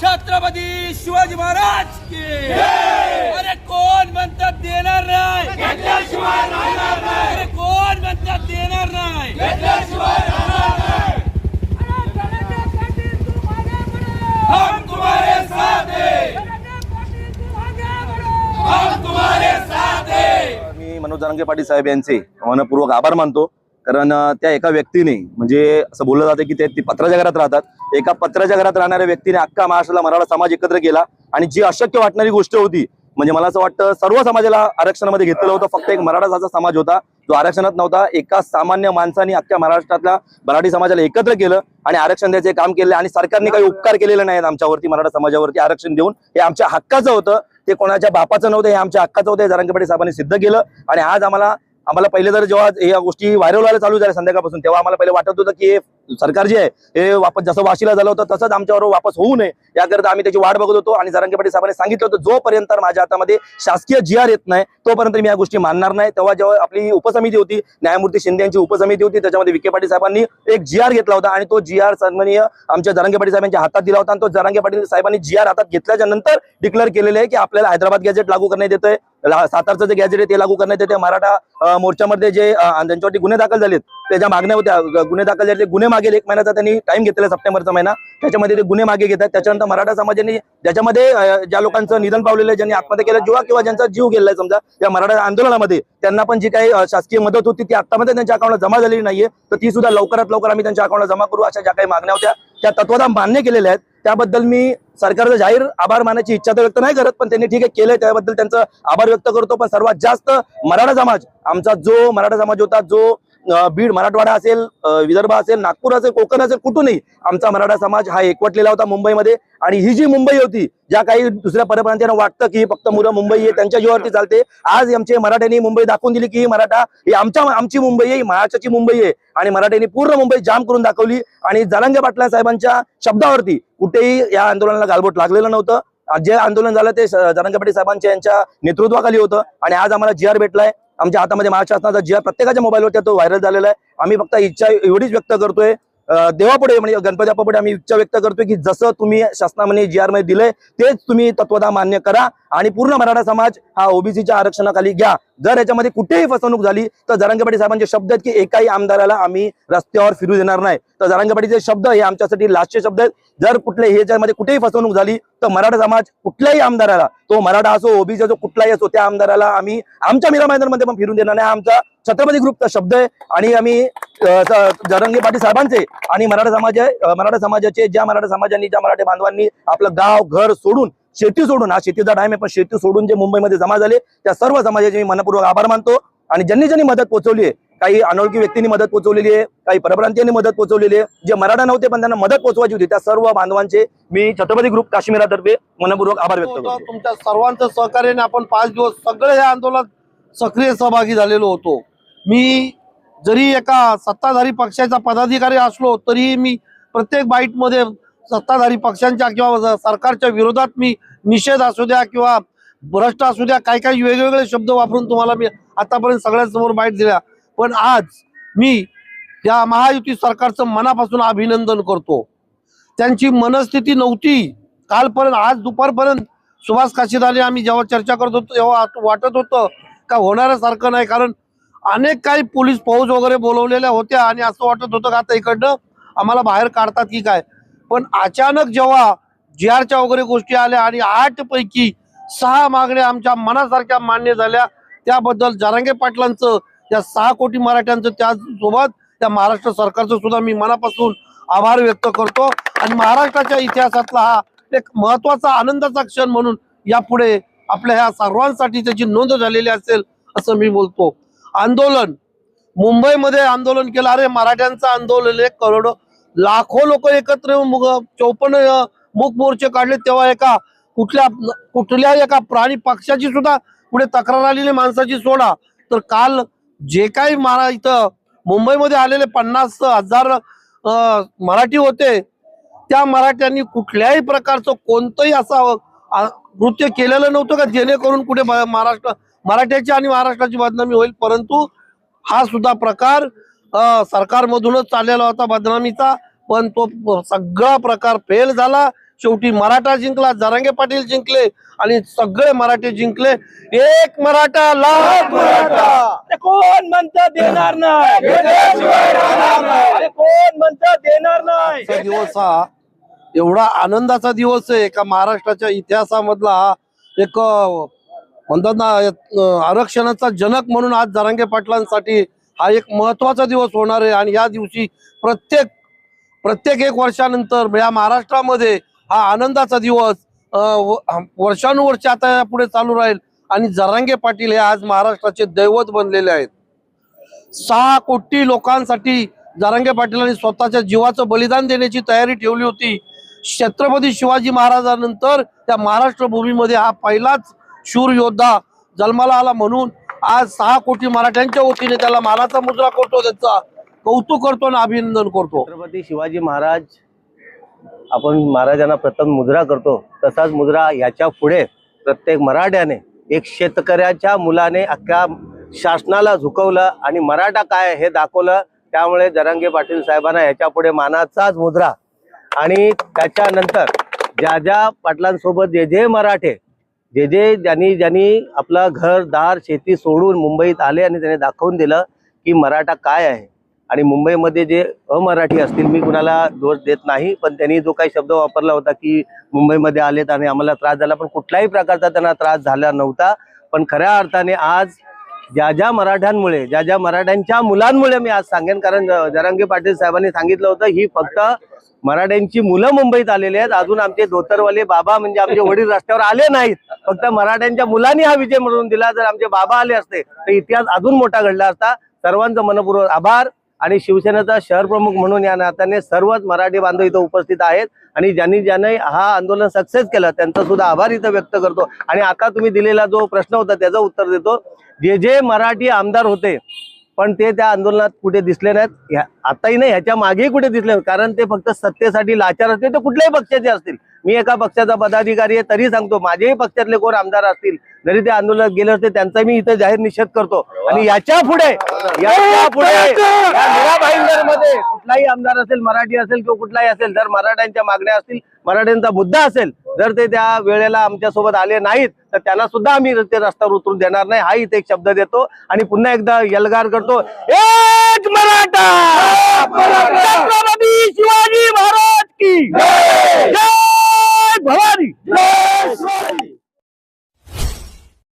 छत्रपती शिवाजी महाराज की. अरे कोण म्हणतात देणार नाही? अरे कोण म्हणतात देणार नाही? जरांगे पाटील साहेब यांचे. मनपूर्वक आभार मानतो. कारण त्या एका व्यक्तीने म्हणजे असं बोललं जातं की ते पत्राच्या घरात राहतात. एका पत्राच्या घरात राहणाऱ्या व्यक्तीने अख्खा महाराष्ट्राला मराठा समाज एकत्र केला. आणि जी अशक्य वाटणारी गोष्ट होती म्हणजे मला असं वाटतं सर्व समाजाला आरक्षणामध्ये घेतलेलं होतं. फक्त एक मराठाचा समाज होता. जो आरक्षणात नव्हता एका सामान्य माणसाने अख्ख्या महाराष्ट्रातल्या मराठी समाजाला एकत्र केलं आणि आरक्षण द्यायचे काम केले. आणि सरकारने काही उपकार केलेले नाहीत आमच्यावरती मराठा समाजावरती आरक्षण देऊन. हे आमच्या हक्काचं होतं. ते कोणाच्या बापाचं नव्हतं हे आमच्या अक्काचं होतं हे साहेबांनी सिद्ध केलं. आणि आज आम्हाला आम्हाला पहिले जर जेव्हा या गोष्टी व्हायरल व्हायला चालू झाल्या संध्याकाळपासून तेव्हा आम्हाला पहिले वाटत होतं की हे सरकार जे आहे हे वापस जसं वाशीला झालं होतं तसंच आमच्यावर वापस होऊ नये. याकरता आम्ही त्याची वाट बघत होतो आणि जरांगे पाटील साहेबांनी सांगितलं होतं जोपर्यंत माझ्या हातामध्ये शासकीय जी आर येत नाही तोपर्यंत मी या गोष्टी मानणार नाही. तेव्हा जेव्हा आपली उपसमिती होती न्यायमूर्ती शिंदे यांची उपसमिती होती त्याच्यामध्ये विखे पाटील साहेबांनी एक जी आर घेतला होता आणि तो जी आर सन्माननीय आमच्या जरांगे पाटील साहेबांच्या हातात दिला होता आणि तो जरांगे पाटील साहेबांनी जी आर हातात घेतल्याच्या नंतर डिक्लेअर केलेले आहे की आपल्याला हैदराबाद गॅजेट लागू करण्यात येतंय. सातारचं जे गॅजेट आहे ते लागू करण्यात येते मराठा मोर्चामध्ये जे अं, ज्यांच्यावरती गुन्हे दाखल झालेत त्याच्या मागण्या होत्या. गुन्हे दाखल झाले गुन्हे मागील एक महिन्याचा त्यांनी टाइम घेतलेला सप्टेंबरचा महिना. त्याच्यामध्ये ते गुन्हे मागे घेतात. त्याच्यानंतर मराठा समाजाने ज्याच्यामध्ये ज्या लोकांचं निधन पावलेलं आहे ज्यांनी आत्महत्या केलं किंवा किंवा ज्यांचा जीव गेलाय समजा या मराठा आंदोलनामध्ये त्यांना पण जी काही शासकीय मदत होती ती आत्तामध्ये त्यांच्या अकाउंटला जमा झालेली नाहीये. तर ती सुद्धा लवकरात लवकर आम्ही त्यांच्या अकाउंटला जमा करू अशा ज्या काही मागण्या होत्या त्या तत्वादा मान्य केलेल्या आहेत. त्याबद्दल मी सरकारचं जाहीर आभार मानायची इच्छा तर व्यक्त नाही करत पण त्यांनी ठीक आहे केलंय. त्याबद्दल त्यांचं आभार व्यक्त करतो. पण सर्वात जास्त मराठा समाज आमचा जो मराठा समाज होता जो बीड मराठवाडा असेल विदर्भ असेल नागपूर असेल कोकण असेल कुठूनही आमचा मराठा समाज हा एकवटलेला होता मुंबईमध्ये. आणि ही जी मुंबई होती ज्या काही दुसऱ्या परप्रांतीयांना वाटतं की फक्त मुलं मुंबई आहे त्यांच्या जीवावरती चालते. आज आमचे मराठ्यांनी मुंबई दाखवून दिली की ही मराठा ही आमच्या आमची मुंबई आहे महाराष्ट्राची मुंबई आहे. आणि मराठ्यांनी पूर्ण मुंबई जाम करून दाखवली. आणि जलांगे पाटला साहेबांच्या शब्दावरती कुठेही या आंदोलनाला गालबोट लागलेलं नव्हतं. जे आंदोलन झालं ते जनांगे पाटील साहेबांच्या यांच्या नेतृत्वाखाली होतं. आणि आज आम्हाला जी आर भेटलाय. आमच्या हातामध्ये महाराष्ट्र शासनाचा जी प्रत्येकाच्या मोबाईलवरती तो व्हायरल झालेला आहे. आम्ही फक्त इच्छा एवढीच व्यक्त करतोय देवापुढे म्हणजे गणपती बाप्पापुढे आम्ही इच्छा व्यक्त करतोय की जसं तुम्ही शासनामध्ये जी आरमध्ये दिलंय तेच तुम्ही तत्वता मान्य करा आणि पूर्ण मराठा समाज हा ओबीसीच्या आरक्षणाखाली घ्या. जर याच्यामध्ये कुठेही फसवणूक झाली तर जरांगेपाटी साहेबांचे शब्द आहेत की एकाही आमदाराला आम्ही रस्त्यावर फिरू देणार नाही. तर जरांगेपाटीचे शब्द हे आमच्यासाठी लास्टचे शब्द आहेत. जर कुठले ह्याच्यामध्ये कुठेही फसवणूक झाली तर मराठा समाज कुठल्याही आमदाराला तो मराठा असो ओबीसी असो कुठलाही असो त्या आमदाराला आम्ही आमच्या मीरा मैदानमध्ये पण फिरून देणार नाही. आमचा छत्रपती ग्रुपचा शब्द आहे. आणि आम्ही जरांगे पाटील साहेबांचे आणि मराठा समाज मराठा समाजाचे ज्या मराठा समाजांनी ज्या मराठा बांधवांनी आपलं गाव घर सोडून शेती सोडून हा शेतीचा टाइम आहे पण शेती सोडून जे मुंबईमध्ये जमा झाले त्या सर्व समाजाचे मी मनपूर्वक आभार मानतो. आणि ज्यांनी ज्यांनी मदत पोहोचवली आहे काही अनोळखी व्यक्तींनी मदत पोहोचवलेली आहे काही परप्रांतीयांनी मदत पोहोचवलेली आहे जे मराठा नव्हते पण त्यांना मदत पोहोचवायची होती त्या सर्व बांधवांचे मी छत्रपती ग्रुप काश्मीरातर्फे मनपूर्वक आभार व्यक्त करतो. तुमच्या सर्वांचं सहकार्याने आपण पाच दिवस सगळे या आंदोलनात सक्रिय सहभागी झालेलो होतो. मी जरी एका सत्ताधारी पक्षाचा पदाधिकारी असलो तरीही मी प्रत्येक बाईटमध्ये सत्ताधारी पक्षांच्या किंवा सरकारच्या विरोधात मी निषेध असू द्या किंवा भ्रष्ट असू द्या काही काही वेगवेगळे शब्द वापरून तुम्हाला मी आतापर्यंत सगळ्यांसमोर बाईट दिल्या. पण आज मी या महायुती सरकारचं मनापासून अभिनंदन करतो. त्यांची मनस्थिती नव्हती. कालपर्यंत आज दुपारपर्यंत सुभाष काशीदाने आम्ही जेव्हा चर्चा करत होतो तेव्हा वाटत होतं का होणाऱ्यासारखं नाही कारण अनेक काही पोलीस फौज वगैरे बोलवलेल्या होत्या आणि असं वाटत होतं का आता इकडनं आम्हाला बाहेर काढतात की काय. पण अचानक जेव्हा जी आरच्या वगैरे गोष्टी आल्या आणि आठ पैकी सहा मागण्या आमच्या मनासारख्या मान्य झाल्या त्याबद्दल जरांगे पाटलांचं त्या सहा कोटी मराठ्यांचं त्यासोबत त्या महाराष्ट्र सरकारचं सुद्धा मी मनापासून आभार व्यक्त करतो. आणि महाराष्ट्राच्या इतिहासातला हा एक महत्त्वाचा आनंदाचा क्षण म्हणून यापुढे आपल्या ह्या सर्वांसाठी त्याची नोंद झालेली असेल असं मी बोलतो. आंदोलन. मुंबईमध्ये आंदोलन केलं. अरे मराठ्यांचं आंदोलन एक करोडो लाखो लोक एकत्र येऊन चौपन्न मुख मोर्चे काढले. तेव्हा एका कुठल्या कुठल्या एका प्राणी पक्षाची सुद्धा पुढे तक्रार आलेली माणसाची सोडा. तर काल जे काही मारा इथं मुंबईमध्ये आलेले पन्नास हजार मराठी होते. त्या मराठ्यांनी कुठल्याही प्रकारचं कोणतंही असावं कृत्य केलेलं नव्हतं का? जेणेकरून कुठे महाराष्ट्र मराठ्याची आणि महाराष्ट्राची बदनामी होईल. परंतु हा सुद्धा प्रकार अ, सरकारमधूनच चाललेला होता बदनामीचा. पण तो सगळा प्रकार फेल झाला. शेवटी मराठा जिंकला. जरांगे पाटील जिंकले आणि सगळे मराठे जिंकले. एक मराठा लाख मराठा. कोण म्हणतं देणार नाही? कोण म्हणतं देणार नाही? दिवस हा एवढा आनंदाचा दिवस आहे. एका महाराष्ट्राच्या इतिहासामधला हा एक म्हणतात ना आरक्षणाचा जनक म्हणून आज जरांगे पाटलांसाठी हा एक महत्त्वाचा दिवस होणार आहे. आणि या दिवशी प्रत्येक प्रत्येक एक वर्षानंतर या महाराष्ट्रामध्ये हा आनंदाचा दिवस वर्षानुवर्ष आता पुढे चालू राहील. आणि जरांगे पाटील हे आज महाराष्ट्राचे दैवत बनलेले आहेत. सहा कोटी लोकांसाठी जरांगे पाटीलांनी स्वतःच्या जीवाचं बलिदान देण्याची तयारी ठेवली होती. छत्रपती शिवाजी महाराजांनंतर त्या महाराष्ट्र भूमीमध्ये हा पहिलाच शूर योद्धा जन्माला आला म्हणून आज सहा कोटी मराठ्यांच्या वतीने त्याला मानाचा मुजरा करतो त्याचा कौतुक करतो आणि अभिनंदन करतो. छत्रपती शिवाजी महाराज आपण महाराजांना प्रथम मुद्रा करतो तसाच मुद्रा याच्यापुढे प्रत्येक मराठ्याने एक शेतकऱ्याच्या मुलाने अख्ख्या शासनाला झुकवलं आणि मराठा काय हे दाखवलं त्यामुळे जरांगे पाटील साहेबांना याच्यापुढे मानाचाच मुद्रा आणि त्याच्यानंतर ज्या ज्या पाटलांसोबत जे जे मराठे जे जे ज्यांनी ज्यांनी आपलं घर दार शेती सोडून मुंबईत आले आणि त्याने दाखवून दिलं की मराठा काय आहे. आणि मुंबईमध्ये जे अमराठी असतील मी कुणाला दोष देत नाही पण त्यांनी जो काही शब्द वापरला होता की मुंबईमध्ये आलेत आणि आम्हाला त्रास झाला पण कुठल्याही प्रकारचा त्यांना त्रास झाला नव्हता. पण खऱ्या अर्थाने आज ज्या ज्या मराठ्यांमुळे ज्या ज्या मराठ्यांच्या मुलांमुळे मी आज सांगेन कारण ज- जरांगे पाटील साहेबांनी सांगितलं होतं ही फक्त मराठ्यांची मुलं मुंबईत आलेली आहेत. अजून आमचे धोतरवाले बाबा म्हणजे आमचे वडील रस्त्यावर आले नाहीत. फक्त मराठ्यांच्या मुलांनी हा विजय मिळवून दिला. जर आमचे बाबा आले असते तर इतिहास अजून मोठा घडला असता. सर्वांचं मनपूर्वक आभार. आणि शिवसेनेचा शहर प्रमुख म्हणून या नात्याने सर्वच मराठी बांधव इथं उपस्थित आहेत. आणि ज्यांनी ज्याने हा आंदोलन सक्सेस केलं त्यांचा सुद्धा आभार इथं व्यक्त करतो. आणि आता तुम्ही दिलेला जो प्रश्न होता त्याचं उत्तर देतो. जे जे मराठी आमदार होते पण ते त्या आंदोलनात कुठे दिसले नाहीत. आताही नाही ह्याच्या मागेही कुठे दिसले नाहीत. कारण ते फक्त सत्तेसाठी लाचार असतील ते कुठल्याही पक्षाचे असतील. मी एका पक्षाचा पदाधिकारी आहे तरी सांगतो माझेही पक्षातले कोण आमदार असतील जरी ते आंदोलनात गेले असते त्यांचा मी इथं जाहीर निषेध करतो. आणि याच्यापुढे याच्यापुढे मध्ये कुठलाही आमदार असेल मराठी असेल किंवा कुठलाही असेल जर मराठ्यांच्या मागण्या असतील मराठ्यांचा मुद्दा असेल जर ते त्या वेळेला आमच्यासोबत आले नाहीत तर त्यांना सुद्धा आम्ही ते रस्त्यावर उतरून देणार नाही. हा इथे एक शब्द देतो आणि पुन्हा एकदा यलगार करतो. एक मराठा! छत्रपती शिवाजी महाराज की जय! भवानी!